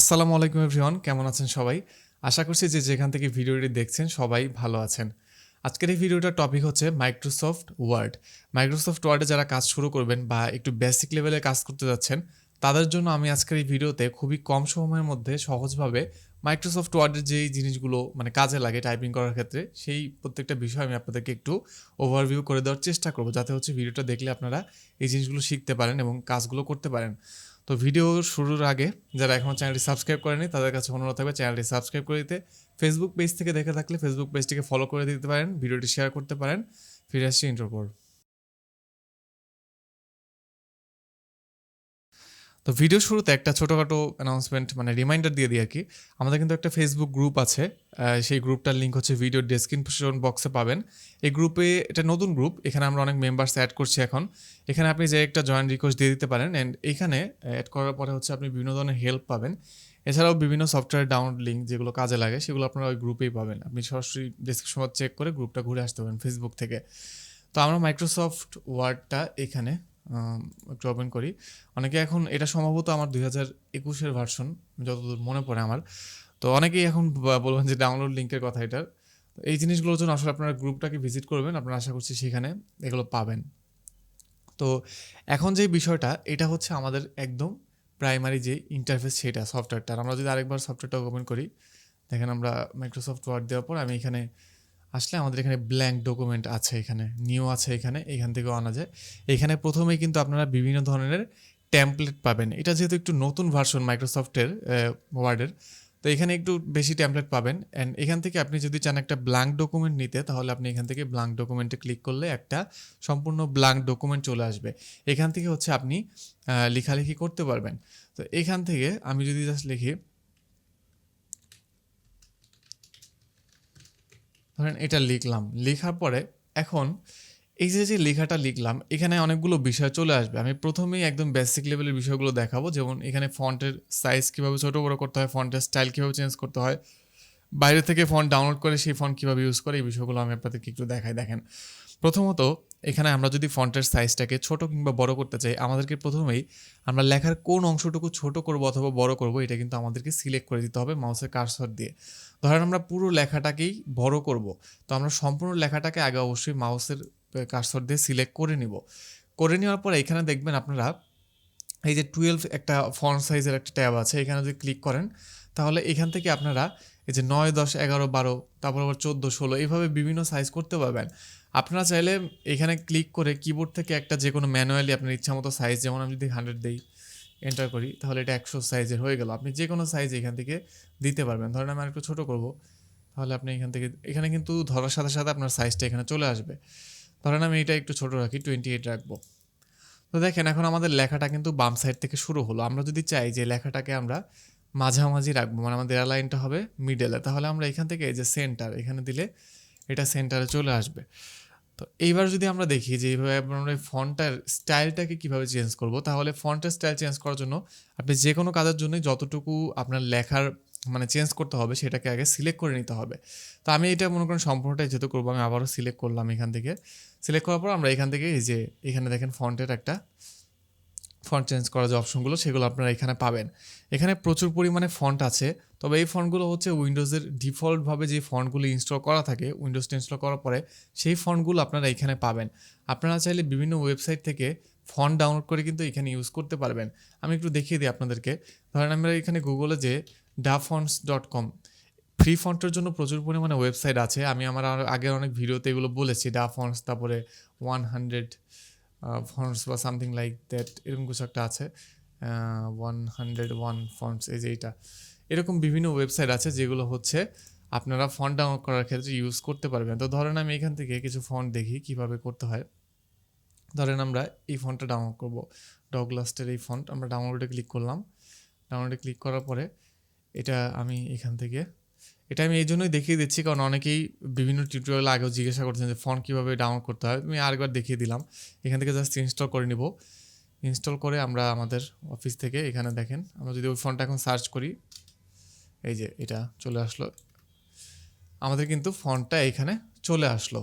আসসালামু আলাইকুম এভরিওয়ান, কেমন আছেন সবাই? আশা করছি যে যেখান থেকে ভিডিওটি দেখছেন সবাই ভালো আছেন। আজকের এই ভিডিওটার টপিক হচ্ছে মাইক্রোসফট ওয়ার্ড মাইক্রোসফট ওয়ার্ডে যারা কাজ শুরু করবেন বা একটু বেসিক লেভেলে কাজ করতে যাচ্ছেন, তাদের জন্য আমি আজকের এই ভিডিওতে খুবই কম সময়ের মধ্যে সহজভাবে মাইক্রোসফট ওয়ার্ডের যেই জিনিসগুলো মানে কাজে লাগে টাইপিং করার ক্ষেত্রে, সেই প্রত্যেকটা বিষয় আমি আপনাদেরকে একটু ওভারভিউ করে দেওয়ার চেষ্টা করব, যাতে হচ্ছে ভিডিওটা দেখলে আপনারা এই জিনিসগুলো শিখতে পারেন এবং কাজগুলো করতে পারেন। তো ভিডিও শুরুর আগে যারা এখনও চ্যানেলটি সাবস্ক্রাইব করেনি, তাদের কাছে অনুরোধ থাকবে চ্যানেলটি সাবস্ক্রাইব করে দিতে। ফেসবুক পেজ থেকে দেখে থাকলে ফেসবুক পেজটিকে ফলো করে দিতে পারেন ভিডিওটি শেয়ার করতে পারেন। ফিরে আসছি ইন্টার তো ভিডিও শুরুতে একটা ছোটোখাটো অ্যানাউন্সমেন্ট মানে রিমাইন্ডার দিয়ে দিই আর কি। আমাদের কিন্তু একটা ফেসবুক গ্রুপ আছে সেই গ্রুপটার লিঙ্ক হচ্ছে ভিডিও ডেসক্রিপশন বক্সে পাবেন। এই গ্রুপে এটা নতুন গ্রুপ এখানে আমরা অনেক মেম্বার্স অ্যাড করছি এখন। এখানে আপনি যে একটা জয়েন রিকোয়েস্ট দিয়ে দিতে পারেন অ্যান্ড এখানে অ্যাড করার পরে হচ্ছে আপনি বিভিন্ন ধরনের হেল্প পাবেন। এছাড়াও বিভিন্ন সফটওয়্যার ডাউনলোড লিঙ্ক যেগুলো কাজে লাগে, সেগুলো আপনারা ওই গ্রুপেই পাবেন। আপনি সরাসরি ডেসক্রিপশন চেক করে গ্রুপটা ঘুরে আসতে পারেন ফেসবুক থেকে। তো আমরা মাইক্রোসফট ওয়ার্ডটা এখানে একটু ওপেন করি। অনেকে এখন এটা সম্ভবত আমার দুই হাজার একুশের ভার্সন যতদূর মনে পড়ে আমার। তো অনেকেই এখন বলবেন যে ডাউনলোড লিঙ্কের কথা এটার। এই জিনিসগুলোর জন্য আসলে আপনারা গ্রুপটাকে ভিজিট করবেন, আপনারা আশা করছি সেখানে এগুলো পাবেন। তো এখন যে বিষয়টা, এটা হচ্ছে আমাদের একদম প্রাইমারি যে ইন্টারফেস সেটা সফটওয়্যারটা আমরা যদি আরেকবার সফটওয়্যারটা ওপেন করি, দেখেন আমরা মাইক্রোসফট ওয়ার্ড দেওয়ার পর আমি এখানে আসলে আমাদের এখানে ব্ল্যাঙ্ক ডকুমেন্ট আছে এখানে নিউ আছে এখানে, এখান থেকেও আনা যায়। এখানে প্রথমেই কিন্তু আপনারা বিভিন্ন ধরনের ট্যাম্পলেট পাবেন। এটা যেহেতু একটু নতুন ভার্সন মাইক্রোসফটের ওয়ার্ডের তো এখানে একটু বেশি ট্যাম্পলেট পাবেন। অ্যান্ড এখান থেকে আপনি যদি চান একটা ব্ল্যাঙ্ক ডকুমেন্ট নিতে, তাহলে আপনি এখান থেকে ব্ল্যাঙ্ক ডকুমেন্টে ক্লিক করলে একটা সম্পূর্ণ ব্ল্যাঙ্ক ডকুমেন্ট চলে আসবে। এখান থেকে হচ্ছে আপনি লেখালেখি করতে পারবেন। তো এখান থেকে আমি যদি জাস্ট লিখি ধরেন এটা লিখলাম। লেখার পরে এখন এই যে যে লেখাটা লিখলাম, এখানে অনেকগুলো বিষয় চলে আসবে। আমি প্রথমেই একদম বেসিক লেভেলের বিষয়গুলো দেখাবো। যেমন এখানে ফন্টের সাইজ কীভাবে ছোটো বড়ো করতে হয় ফন্টের স্টাইল কীভাবে চেঞ্জ করতে হয়, বাইরে থেকে ফন্ট ডাউনলোড করে সেই ফন্ট কীভাবে ইউজ করে, এই বিষয়গুলো আমি আপনাদেরকে একটু দেখাই। দেখেন প্রথমত, এখানে আমরা যদি ফন্টের সাইজটাকে ছোট কিংবা বড় করতে চাই, আমাদেরকে প্রথমেই আমরা লেখার কোন অংশটুকু ছোট করব অথবা বড় করব, এটা কিন্তু আমাদেরকে সিলেক্ট করে দিতে হবে মাউসের কারসর দিয়ে। ধরেন আমরা পুরো লেখাটাকেই বড় করব, তো আমরা সম্পূর্ণ লেখাটাকে আগে অবশ্যই মাউসের কারসর দিয়ে সিলেক্ট করে নিব। করে নেওয়ার পরে এখানে দেখবেন আপনারা এই যে টুয়েলভ একটা ফন্ট সাইজের একটা ট্যাব আছে, এখানে যদি ক্লিক করেন, তাহলে এখান থেকে আপনারা এই যে নয়, দশ, এগারো, বারো, তারপর আবার চোদ্দ, ষোলো, এইভাবে বিভিন্ন সাইজ করতে পারবেন। আপনারা চাইলে এখানে ক্লিক করে কিবোর্ড থেকে একটা যে কোনো ম্যানুয়ালি আপনার ইচ্ছা মতো সাইজ যেমন আমি যদি হান্ড্রেড দিই এন্টার করি, তাহলে এটা একশো সাইজের হয়ে গেল। আপনি যে কোনো সাইজ এখান থেকে দিতে পারবেন। ধরেন আমি একটু ছোটো করব, তাহলে আপনি এখান থেকে, এখানে কিন্তু ধরার সাথে সাথে আপনার সাইজটা এখানে চলে আসবে। ধরেন আমি এটা একটু ছোটো রাখি টোয়েন্টি এইট রাখব। তো দেখেন, এখন আমাদের লেখাটা কিন্তু বাম সাইড থেকে শুরু হলো। আমরা যদি চাই যে লেখাটাকে আমরা মাঝামাঝি রাখব মানে আমাদের লাইনটা হবে মিডেলে তাহলে আমরা এখান থেকে এই যে সেন্টার এখানে দিলে এটা সেন্টারে চলে আসবে। তো এইবার যদি আমরা দেখি যে এইভাবে আমরা ফন্টটার স্টাইলটাকে কীভাবে চেঞ্জ করব, তাহলে ফন্টের স্টাইল চেঞ্জ করার জন্য আপনি যে কোনো কাজের জন্য যতটুকু আপনার লেখার মানে চেঞ্জ করতে হবে সেটাকে আগে সিলেক্ট করে নিতে হবে। তো আমি এটা মনে করেন সম্পূর্ণটাই যেহেতু করব, আমি আবারও সিলেক্ট করলাম এখান থেকে। সিলেক্ট করার পর আমরা এখান থেকে এই যে, এখানে দেখেন ফন্টের একটা ফন্ট চেঞ্জ করার যে অপশনগুলো সেগুলো আপনারা এখানে পাবেন। এখানে প্রচুর পরিমাণে ফন্ট আছে, তবে এই ফন্টগুলো হচ্ছে উইন্ডোজের ডিফল্টভাবে যে ফন্টগুলো ইনস্টল করা থাকে উইন্ডোজটা ইনস্টল করার পরে সেই ফন্টগুলো আপনারা এখানে পাবেন। আপনারা চাইলে বিভিন্ন ওয়েবসাইট থেকে ফন্ট ডাউনলোড করে কিন্তু এখানে ইউজ করতে পারবেন। আমি একটু দেখিয়ে দিই আপনাদেরকে। ধরেন আমরা এখানে গুগলে যে ডা ফন্টস ডট কম ফ্রি ফন্টের জন্য প্রচুর পরিমাণে ওয়েবসাইট আছে। আমি আমার আগের অনেক ভিডিওতে এগুলো বলেছি ডা ফন্টস তারপরে ওয়ান হান্ড্রেড ফন্টস বা সামথিং লাইক দ্যাট এরকম কিছু একটা আছে ওয়ান হান্ড্রেড ওয়ান ফন্টস এই যে এইটা। এরকম বিভিন্ন ওয়েবসাইট আছে যেগুলো হচ্ছে আপনারা ফন্ট ডাউনলোড করার ক্ষেত্রে ইউজ করতে পারবেন। তো ধরেন আমি এখান থেকে কিছু ফন্ট দেখি, কীভাবে করতে হয়। ধরেন আমরা এই ফন্টটা ডাউনলোড করব। ডগলাস্টের এই ফন্ট আমরা ডাউনলোডে ক্লিক করলাম। ডাউনলোডে ক্লিক করার পরে এটা আমি এখান থেকে এটা আমি এই জন্যই দেখিয়ে দিচ্ছি, কারণ অনেকেই বিভিন্ন টিউটোরিয়াল আগেও জিজ্ঞাসা করছেন যে ফন্ট কীভাবে ডাউনলোড করতে হয়। আমি আরেকবার দেখিয়ে দিলাম। এখান থেকে জাস্ট ইনস্টল করে নিব। ইনস্টল করে আমরা আমাদের অফিস থেকে এখানে দেখেন, আমরা যদি ওই ফন্টটা এখন সার্চ করি, এই যে এটা চলে আসলো। আমাদের কিন্তু ফন্টটা এখানে চলে আসলো।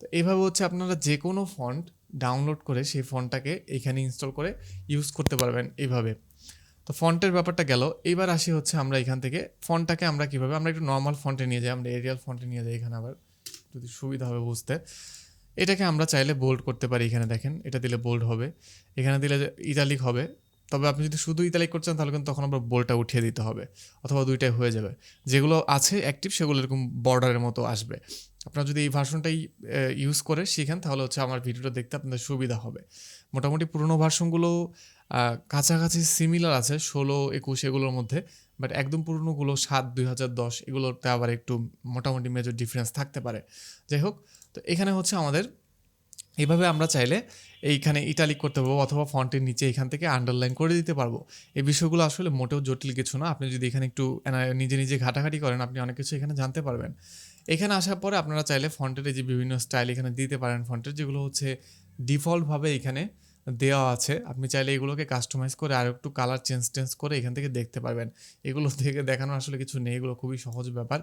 তো এইভাবে হচ্ছে আপনারা যে কোনো ফন্ট ডাউনলোড করে সেই ফন্টটাকে এখানে ইনস্টল করে ইউজ করতে পারবেন এইভাবে। তো ফন্টের ব্যাপারটা গেল। এইবার আসি হচ্ছে আমরা এখান থেকে। ফন্টটাকে আমরা কীভাবে, আমরা একটু নর্মাল ফন্টে নিয়ে যাই, আমরা এরিয়াল ফন্টে নিয়ে যাই এখানে আবার, যদি সুবিধা হবে বুঝতে। এটাকে আমরা চাইলে বোল্ড করতে পারি এখানে দেখেন, এটা দিলে বোল্ড হবে। এখানে দিলে ইতালিক হবে। তবে আপনি যদি শুধু ইতালিক করছেন তাহলে কিন্তু তখন আবার বোল্ডটা উঠিয়ে দিতে হবে, অথবা দুইটাই হয়ে যাবে। যেগুলো আছে অ্যাক্টিভ সেগুলো এরকম বর্ডারের মতো আসবে। আপনারা যদি এই ভার্সনটাই ইউজ করে শিখেন, তাহলে হচ্ছে আমার ভিডিওটা দেখতে আপনাদের সুবিধা হবে। মোটামুটি পুরোনো ভার্সনগুলো কাছাকাছি সিমিলার আছে, ষোলো, একুশ এগুলোর মধ্যে বাট একদম পুরনোগুলো সাত, দুই হাজার দশ, এগুলোতে আবার একটু মোটামুটি মেজর ডিফারেন্স থাকতে পারে। যাই হোক, তো এখানে হচ্ছে আমাদের এইভাবে আমরা চাইলে এইখানে ইটালিক করতে পারব, অথবা ফন্টের নিচে এখান থেকে আন্ডারলাইন করে দিতে পারব। এই বিষয়গুলো আসলে মোটেও জটিল কিছু না, আপনি যদি এখানে একটু নিজে নিজে ঘাটাঘাটি করেন, আপনি অনেক কিছু এখানে জানতে পারবেন। এখানে আসার পরে আপনারা চাইলে ফন্টের যে বিভিন্ন স্টাইল এখানে দিতে পারেন। ফন্টের যেগুলো হচ্ছে ডিফল্টভাবে এখানে দেওয়া আছে। আপনি চাইলে এগুলোকে কাস্টমাইজ করে আর একটু কালার চেঞ্জ টেঞ্জ করে এখান থেকে দেখতে পারবেন। এগুলো থেকে দেখানোর আসলে কিছু নেই, এগুলো খুবই সহজ ব্যাপার।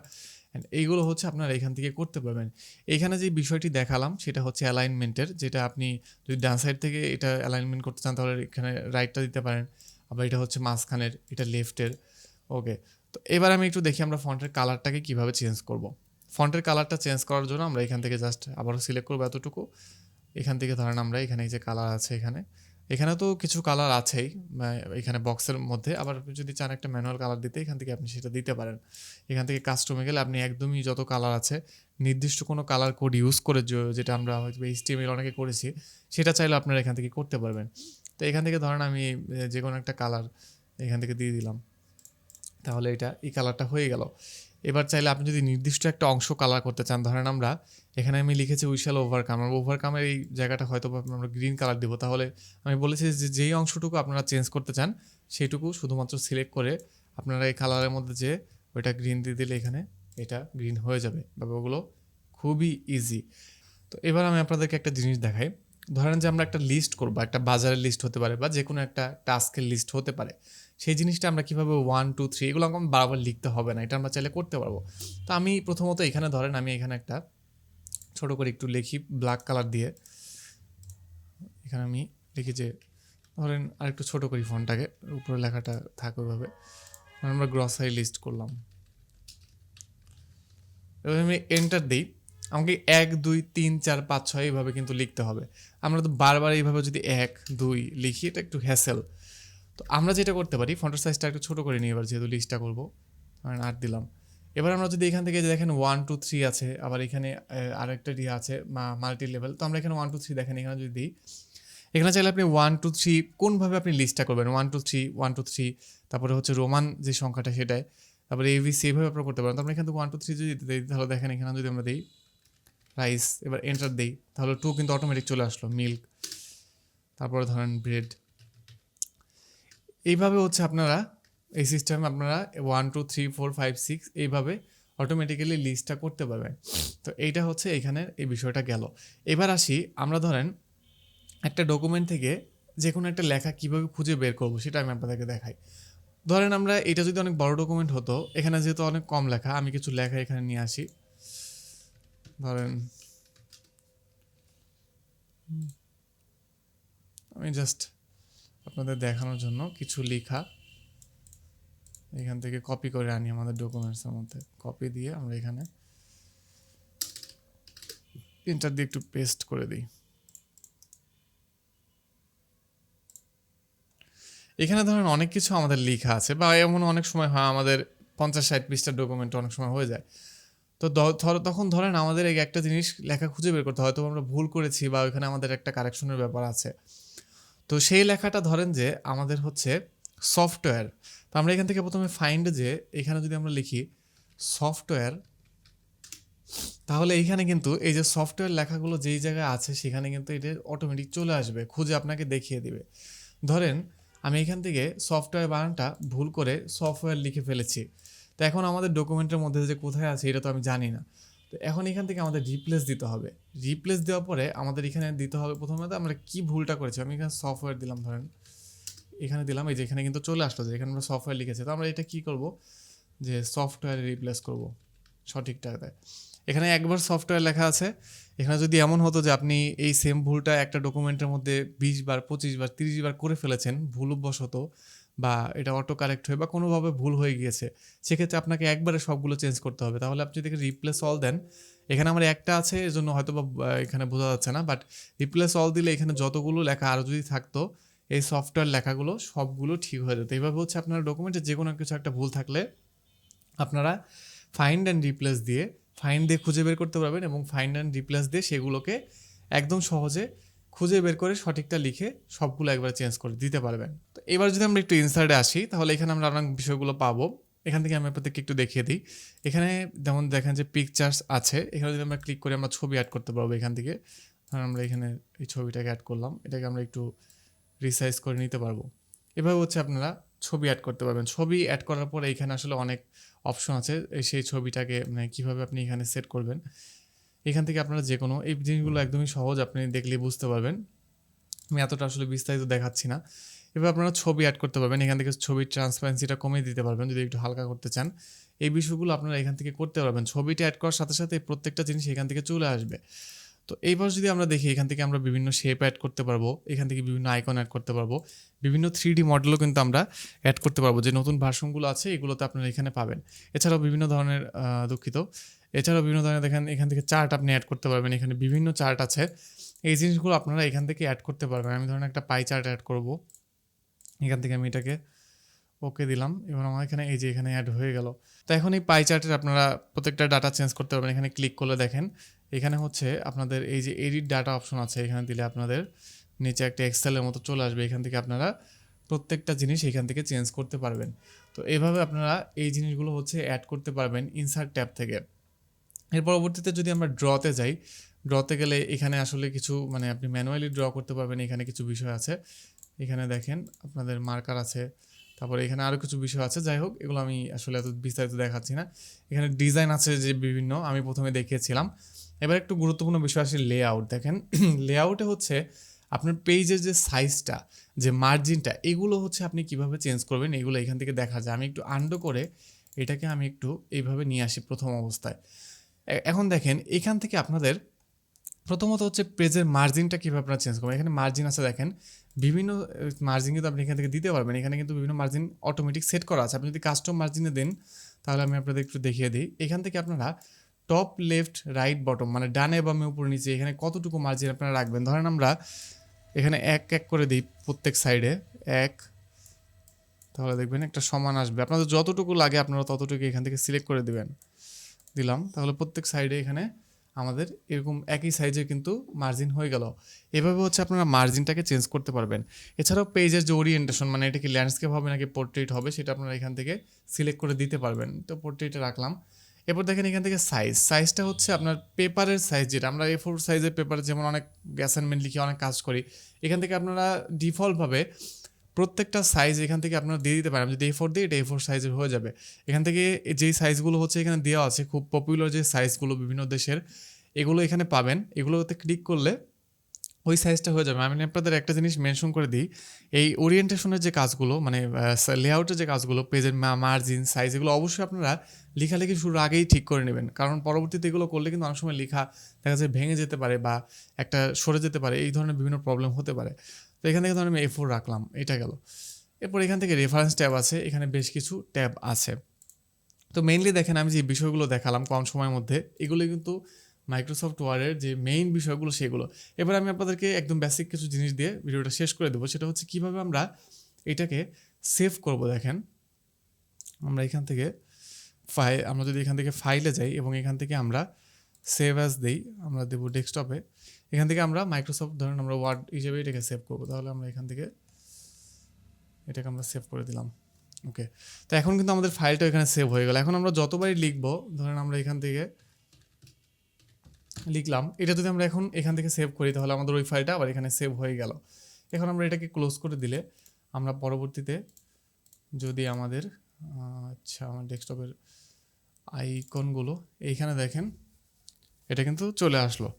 অ্যান্ড এইগুলো হচ্ছে আপনারা এখান থেকে করতে পারবেন। এখানে যে বিষয়টি দেখালাম, সেটা হচ্ছে অ্যালাইনমেন্টের যেটা আপনি যদি ডান সাইড থেকে এটা অ্যালাইনমেন্ট করতে চান, তাহলে এখানে রাইটটা দিতে পারেন। আবার এটা হচ্ছে মাঝখানের, এটা লেফটের ওকে তো এবার আমি একটু দেখি আমরা ফন্টের কালারটাকে কীভাবে চেঞ্জ করব। ফন্টের কালারটা চেঞ্জ করার জন্য আমরা এখান থেকে জাস্ট আবারও সিলেক্ট করব এতটুকু। এখান থেকে ধরেন আমরা এখানে যে কালার আছে এখানে। এখানে তো কিছু কালার আছেই এখানে বক্সের মধ্যে। আবার যদি চান একটা ম্যানুয়াল কালার দিতে, এখান থেকে আপনি সেটা দিতে পারেন। এখান থেকে কাস্টমে গেলে আপনি একদমই যত কালার আছে, নির্দিষ্ট কোনো কালার কোড ইউজ করে যেটা আমরা হয়তো এইচটিএমএল অনেকে করেছি, সেটা চাইলে আপনারা এখান থেকে করতে পারবেন। তো এখান থেকে ধরেন আমি যে কোনো একটা কালার এখান থেকে দিয়ে দিলাম। তাহলে এটা, এই কালারটা হয়ে গেল। এবার চাইলে আপনি যদি নির্দিষ্ট একটা অংশ কালার করতে চান, ধরেন আমরা এখানে আমি লিখেছি উইশাল ওভারকাম আর ওভারকামের এই জায়গাটা হয়তো আমরা গ্রিন কালার দেবো। তাহলে আমি বলেছি যে যেই অংশটুকু আপনারা চেঞ্জ করতে চান, সেইটুকু শুধুমাত্র সিলেক্ট করে আপনারা এই কালারের মধ্যে যে ওইটা গ্রিন দিয়ে দিলে এখানে এটা গ্রিন হয়ে যাবে ব্যাপারগুলো খুবই ইজি তো এবার আমি আপনাদেরকে একটা জিনিস দেখাই। ধরেন যে আমরা একটা লিস্ট করব, একটা বাজারের লিস্ট হতে পারে বা যে কোনো একটা টাস্কের লিস্ট হতে পারে। সেই জিনিসটা আমরা কীভাবে ওয়ান টু থ্রি এগুলো আমাকে বারবার লিখতে হবে না, এটা আমরা চাইলে করতে পারব। তো আমি প্রথমত এখানে ধরেন, আমি এখানে একটা ছোট করে একটু লিখি ব্ল্যাক কালার দিয়ে। এখানে আমি লিখি যে, ধরেন আরেকটু ছোট করি ফোনটাকে, উপরে লেখাটা থাক ওইভাবে। আমরা গ্রসারি লিস্ট করলাম। এবার আমি এন্টার দিই। আমাকে এক, দুই, তিন, চার, পাঁচ, ছয় এইভাবে কিন্তু লিখতে হবে। আমরা তো বারবার এইভাবে যদি এক, দুই লিখি, এটা একটু হ্যাসেল তো আমরা যেটা করতে পারি ফন্টের সাইজটা একটু ছোটো করে নিই এবার যেহেতু লিস্টটা করব ধরেন আট দিলাম। এবার আমরা যদি এখান থেকে দেখেন ওয়ান টু থ্রি আছে, আবার এখানে আরেকটা ডি আছে মাল্টি লেভেল তো আমরা এখানে ওয়ান টু থ্রি দেখেন, এখানে যদি দিই, এখানে চাইলে আপনি ওয়ান টু থ্রি কোনভাবে আপনি লিস্টটা করবেন one two three one two three তারপরে হচ্ছে রোমান যে সংখ্যাটা সেটাই, তারপরে এভিসি এইভাবে আপনারা করতে পারেন। তো আমরা এখান থেকে ওয়ান টু থ্রি যদি দিই, তাহলে দেখেন এখানে যদি আমরা দিই রাইস এবার এন্টার দিই, তাহলে টু কিন্তু অটোমেটিক চলে আসলো মিল্ক তারপরে ধরেন ব্রেড এইভাবে হচ্ছে আপনারা এই সিস্টেমে আপনারা one two three four five six এইভাবে অটোমেটিক্যালি লিস্টটা করতে পারবেন। তো এইটা হচ্ছে এখানে এই বিষয়টা গেল। এবার আসি, আমরা ধরেন একটা ডকুমেন্ট থেকে যে কোনো একটা লেখা কীভাবে খুঁজে বের করব সেটা আমি আপনাদেরকে দেখাই। ধরেন আমরা এটা যদি অনেক বড় ডকুমেন্ট হতো, এখানে যেহেতু অনেক কম লেখা, আমি কিছু লেখা এখানে নিয়ে আসি। ধরেন, আমি জাস্ট আপনাদের দেখানোর জন্য কিছু লেখা। এখান থেকে কপি করে আনি আমাদের ডকুমেন্টসের মধ্যে। কপি দিয়ে আমরা এখানে প্রিন্টার দিয়ে একটু পেস্ট করে দিই। এখানে ধরেন অনেক কিছু আমাদের লেখা আছে বা এমন অনেক সময় হয় আমাদের পঞ্চাশ ষাট পৃষ্ঠার ডকুমেন্ট অনেক সময় হয়ে যায়। তো তখন ধরেন আমাদের একটা জিনিস লেখা খুঁজে বের করতে হয়তো আমরা ভুল করেছি বা ওইখানে আমাদের একটা কারেকশনের ব্যাপার আছে। তো সেই লেখাটা ধরেন যে আমাদের হচ্ছে সফটওয়্যার তো আমরা এখান থেকে প্রথমে ফাইন্ড যে এখানে যদি আমরা লিখি সফটওয়্যার তাহলে এইখানে কিন্তু এই যে সফটওয়্যার লেখাগুলো যেই জায়গায় আছে সেখানে কিন্তু এটা অটোমেটিক চলে আসবে, খুঁজে আপনাকে দেখিয়ে দিবে। ধরেন আমি এখান থেকে সফটওয়্যার বানানটা ভুল করে সফটওয়্যার লিখে ফেলেছি। তো এখন আমাদের ডকুমেন্টের মধ্যে যে কোথায় আছে এটা তো আমি জানি না। তো এখন এখান থেকে আমাদের রিপ্লেস দিতে হবে। রিপ্লেস দেওয়ার পরে আমাদের এখানে দিতে হবে প্রথমে আমরা কি ভুলটা করেছি? আমি এখানে সফটওয়্যার দিলাম ধরেন। এখানে দিলাম, এই যে এখানে কিন্তু চলে আসলো যে এখানে আমরা সফটওয়্যার লিখেছি। তো আমরা এটা কি করব? যে সফটওয়্যারে রিপ্লেস করব সঠিকটাতে এখানে একবার সফটওয়্যার লেখা আছে। এখানে যদি এমন হতো যে আপনি এই সেম ভুলটা একটা ডকুমেন্টের মধ্যে বিশ বার, পঁচিশ বার, তিরিশ বার করে ফেলেছেন, ভুলবশত বা এটা অটো কারেক্ট হয়ে বা কোনোভাবে ভুল হয়ে গিয়েছে, সেক্ষেত্রে আপনাকে একবারে সবগুলো চেঞ্জ করতে হবে। তাহলে আপনি যদি রিপ্লেস অল দেন। এখানে আমার একটা আছে এর জন্য হয়তো বা এখানে বোঝা যাচ্ছে না বাট রিপ্লেস অল দিলে এখানে যতগুলো লেখা আরও যদি থাকতো, এই সফটওয়্যার লেখাগুলো সবগুলো ঠিক হয়ে যেত। এইভাবে হচ্ছে আপনার ডকুমেন্টে যে কোনো কিছু একটা ভুল থাকলে আপনারা ফাইন্ড অ্যান্ড রিপ্লেস দিয়ে ফাইন্ড দিয়ে খুঁজে বের করতে পারবেন এবং ফাইন্ড অ্যান্ড রিপ্লেস দিয়ে সেগুলোকে একদম সহজে খুঁজে বের করে সঠিকটা লিখে সবগুলো একবার চেঞ্জ করে দিতে পারবেন। তো এবার যদি আমরা একটু ইনসার্টে আসি, তাহলে এখানে আমরা আপনার বিষয়গুলো পাবো। এখান থেকে আমি আপনাদেরকে একটু দেখিয়ে দিই। এখানে যেমন দেখেন যে পিকচার্স আছে, এখানে যদি আমরা ক্লিক করে আমরা ছবি অ্যাড করতে পারব এখান থেকে। ধরুন আমরা এখানে এই ছবিটাকে অ্যাড করলাম, এটাকে আমরা একটু রিসাইজ করে নিতে পারব। এভাবে হচ্ছে আপনারা ছবি অ্যাড করতে পারবেন। ছবি অ্যাড করার পরে এখানে আসলে অনেক অপশন আছে সেই ছবিটাকে মানে কীভাবে আপনি এখানে সেট করবেন। এখান থেকে আপনারা যে কোনো এই জিনিসগুলো একদমই সহজ আপনি দেখলে বুঝতে পারবেন। আমি এতটা আসলে বিস্তারিত দেখাচ্ছি না। এবার আপনারা ছবি অ্যাড করতে পারবেন এখান থেকে ছবির ট্রান্সপারেন্সিটা কমিয়ে দিতে পারবেন যদি একটু হালকা করতে চান। এই বিষয়গুলো আপনারা এখান থেকে করতে পারবেন। ছবিটা অ্যাড করার সাথে সাথে প্রত্যেকটা জিনিস এখান থেকে চলে আসবে। তো এইবার যদি আমরা দেখি, এখান থেকে আমরা বিভিন্ন শেপ অ্যাড করতে পারব, এখান থেকে বিভিন্ন আইকন অ্যাড করতে পারব, বিভিন্ন থ্রি ডি মডেলও কিন্তু আমরা অ্যাড করতে পারব। যে নতুন ভার্সনগুলো আছে, এগুলোতে আপনারা এখানে পাবেন। এছাড়াও বিভিন্ন ধরনের দুঃখিত, এছাড়াও বিভিন্ন ধরনের দেখেন, এখান থেকে চার্ট আপনি অ্যাড করতে পারবেন। এখানে বিভিন্ন চার্ট আছে। এই জিনিসগুলো আপনারা এখান থেকে অ্যাড করতে পারবেন। আমি ধরেন একটা পাই চার্ট অ্যাড করব। এখান থেকে আমি এটাকে ওকে দিলাম। এবং আমার এখানে এই যে এখানে অ্যাড হয়ে গেল। তো এখন এই পাই চার্টের আপনারা প্রত্যেকটা ডাটা চেঞ্জ করতে পারবেন। এখানে ক্লিক করলে দেখেন এখানে হচ্ছে আপনাদের এই যে এডিট ডাটা অপশন আছে, এখানে দিলে আপনাদের নিচে একটা এক্সেলের মতো চলে আসবে। এখান থেকে আপনারা প্রত্যেকটা জিনিস এখান থেকে চেঞ্জ করতে পারবেন। তো এভাবে আপনারা এই জিনিসগুলো হচ্ছে অ্যাড করতে পারবেন ইনসার্ট ট্যাব থেকে। এর পরবর্তীতে যদি আমরা ড্রতে যাই ড্রতে গেলে এখানে আসলে কিছু মানে আপনি ম্যানুয়ালি ড্র করতে পারবেন, এখানে কিছু বিষয় আছে। এখানে দেখেন আপনাদের মার্কার আছে, তারপরে এখানে আরও কিছু বিষয় আছে। যাই হোক, এগুলো আমি আসলে এত বিস্তারিত দেখাচ্ছি না। এখানে ডিজাইন আছে যে বিভিন্ন, আমি প্রথমে দেখিয়েছিলাম। এবার একটু গুরুত্বপূর্ণ বিষয় আসে লেআউট দেখেন। লে লেআউটে হচ্ছে আপনার পেজের যে সাইজটা যে মার্জিনটা এগুলো হচ্ছে আপনি কীভাবে চেঞ্জ করবেন, এগুলো এখান থেকে দেখা যায়। আমি একটু আন্ডো করে এটাকে আমি একটু এইভাবে নিয়ে আসি প্রথম অবস্থায়। এখন দেখেন, এখান থেকে আপনাদের প্রথমত হচ্ছে পেজের মার্জিনটা কীভাবে আপনারা চেঞ্জ করবেন? এখানে মার্জিন আছে, দেখেন, বিভিন্ন মার্জিন কিন্তু আপনি এখান থেকে দিতে পারবেন। এখানে কিন্তু বিভিন্ন মার্জিন অটোমেটিক সেট করা আছে। আপনি যদি কাস্টম মার্জিনে দেন, তাহলে আমি আপনাদের একটু দেখিয়ে দিই। এখান থেকে আপনারা টপ লেফট রাইট বটম মানে ডানে বামে, উপরে, নিচে, এখানে কতটুকু মার্জিন আপনারা রাখবেন? ধরেন আমরা এখানে এক এক করে দিই প্রত্যেক সাইডে এক, তাহলে দেখবেন একটা সমান আসবে। আপনাদের যতটুকু লাগে আপনারা ততটুকু এখান থেকে সিলেক্ট করে দিবেন। দিলাম, তাহলে প্রত্যেক সাইডে এখানে আমাদের এরকম একই সাইজে কিন্তু মার্জিন হয়ে গেল। এভাবে হচ্ছে আপনারা মার্জিনটাকে চেঞ্জ করতে পারবেন। এছাড়াও পেজের যে ওরিয়েন্টেশন মানে এটা কি ল্যান্ডস্কেপ হবে নাকি পোর্ট্রেট হবে, সেটা আপনারা এখান থেকে সিলেক্ট করে দিতে পারবেন। তো পোর্ট্রেটে রাখলাম। এরপর দেখেন এখান থেকে সাইজ সাইজটা হচ্ছে আপনার পেপারের সাইজ যেটা। আমরা এ ফোর সাইজের পেপার যেমন অনেক অ্যাসাইনমেন্ট লিখে অনেক কাজ করি। এখান থেকে আপনারা ডিফল্টভাবে প্রত্যেকটা সাইজ এখান থেকে আপনারা দিয়ে দিতে পারেন। যদি এ ফোর দিই, এটা এ ফোর সাইজের হয়ে যাবে। এখান থেকে যেই সাইজগুলো হচ্ছে এখানে দেওয়া আছে, খুব পপুলার যে সাইজগুলো বিভিন্ন দেশের, এগুলো এখানে পাবেন। এগুলোতে ক্লিক করলে ওই সাইজটা হয়ে যাবে। আমি আপনাদের একটা জিনিস মেনশন করে দিই। এই ওরিয়েন্টেশনের যে কাজগুলো মানে লেআউটের যে কাজগুলো পেজের মার্জিন সাইজ এগুলো অবশ্যই আপনারা লেখালেখি শুরুর আগেই ঠিক করে নেবেন। কারণ পরবর্তীতে এগুলো করলে কিন্তু অনেক সময় লেখা দেখা যায় ভেঙে যেতে পারে বা একটা সরে যেতে পারে। এই ধরনের বিভিন্ন প্রবলেম হতে পারে। তো এখান থেকে ধরুন আমি এ ফোর রাখলাম, এটা গেল। এরপর এখান থেকে রেফারেন্স ট্যাব আছে, এখানে বেশ কিছু ট্যাব আছে। তো মেইনলি দেখেন আমি যে বিষয়গুলো দেখালাম কম সময়ের মধ্যে, এগুলো কিন্তু মাইক্রোসফট ওয়ার্ডের যে মেইন বিষয়গুলো সেগুলো। এবার আমি আপনাদেরকে একদম বেসিক কিছু জিনিস দিয়ে ভিডিওটা শেষ করে দেবো। সেটা হচ্ছে কীভাবে আমরা এটাকে সেভ করব দেখেন। আমরা এখান থেকে ফাই আমরা যদি এখান থেকে ফাইলে যাই এবং এখান থেকে আমরা সেভ অ্যাজ দিই, আমরা দেবো ডেস্কটপে এখান থেকে আমরা মাইক্রোসফট ধরেন আমরা ওয়ার্ড হিসেবে এটাকে সেভ করব। তাহলে আমরা এখান থেকে এটাকে আমরা সেভ করে দিলাম। ওকে তো এখন কিন্তু আমাদের ফাইলটা এখানে সেভ হয়ে গেল। এখন আমরা যতবারই লিখব, ধরেন আমরা এখান থেকে লিখলাম। এটা যদি আমরা এখন এখান থেকে সেভ করি, তাহলে আমাদের ওই ফাইলটা আবার এখানে সেভ হয়ে গেল। এখন আমরা এটাকে ক্লোজ করে দিলে আমরা পরবর্তীতে যদি আমাদের আচ্ছা আমার ডেস্কটপের আইকনগুলো এইখানে দেখেন, এটা কিন্তু চলে আসলো।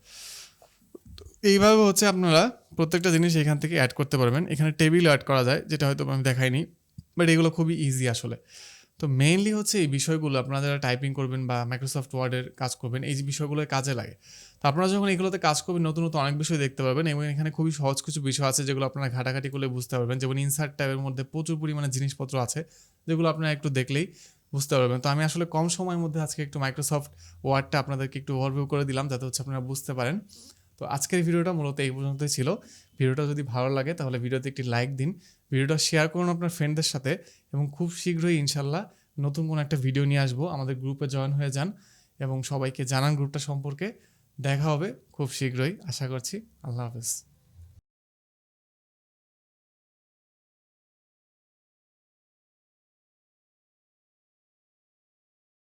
এইভাবে হচ্ছে আপনারা প্রত্যেকটা জিনিস এখান থেকে অ্যাড করতে পারবেন। এখানে টেবিল অ্যাড করা যায়, যেটা হয়তো আমি দেখাইনি বাট এগুলো খুবই ইজি আসলে। তো মেইনলি হচ্ছে এই বিষয়গুলো আপনারা যারা টাইপিং করবেন বা মাইক্রোসফট ওয়ার্ডের কাজ করবেন, এই যে বিষয়গুলো কাজে লাগে। তো আপনারা যখন এগুলোতে কাজ করবেন, নতুন নতুন অনেক বিষয় দেখতে পাবেন এবং এখানে খুবই সহজ কিছু বিষয় আছে যেগুলো আপনারা ঘাটাঘাটি করলে বুঝতে পারবেন। যেমন ইনসার্ট ট্যাবের মধ্যে প্রচুর পরিমাণে জিনিসপত্র আছে, যেগুলো আপনারা একটু দেখলেই বুঝতে পারবেন। তো আমি আসলে কম সময়ের মধ্যে আজকে একটু মাইক্রোসফট ওয়ার্ডটা আপনাদেরকে একটু ওভারভিউ করে দিলাম, যাতে হচ্ছে আপনারা বুঝতে পারেন। তো আজকের ভিডিওটা মূলত এই পর্যন্তই ছিল। ভিডিওটা যদি ভালো লাগে তাহলে ভিডিওতে একটি লাইক দিন। ভিডিওটা শেয়ার করুন আপনার ফ্রেন্ডদের সাথে এবং খুব শীঘ্রই ইনশাল্লাহ নতুন কোনো একটা ভিডিও নিয়ে আসব। আমাদের গ্রুপে জয়েন হয়ে যান এবং সবাইকে জানান গ্রুপটা সম্পর্কে। দেখা হবে খুব শীঘ্রই। আশা করছি আল্লাহ হাফেজ।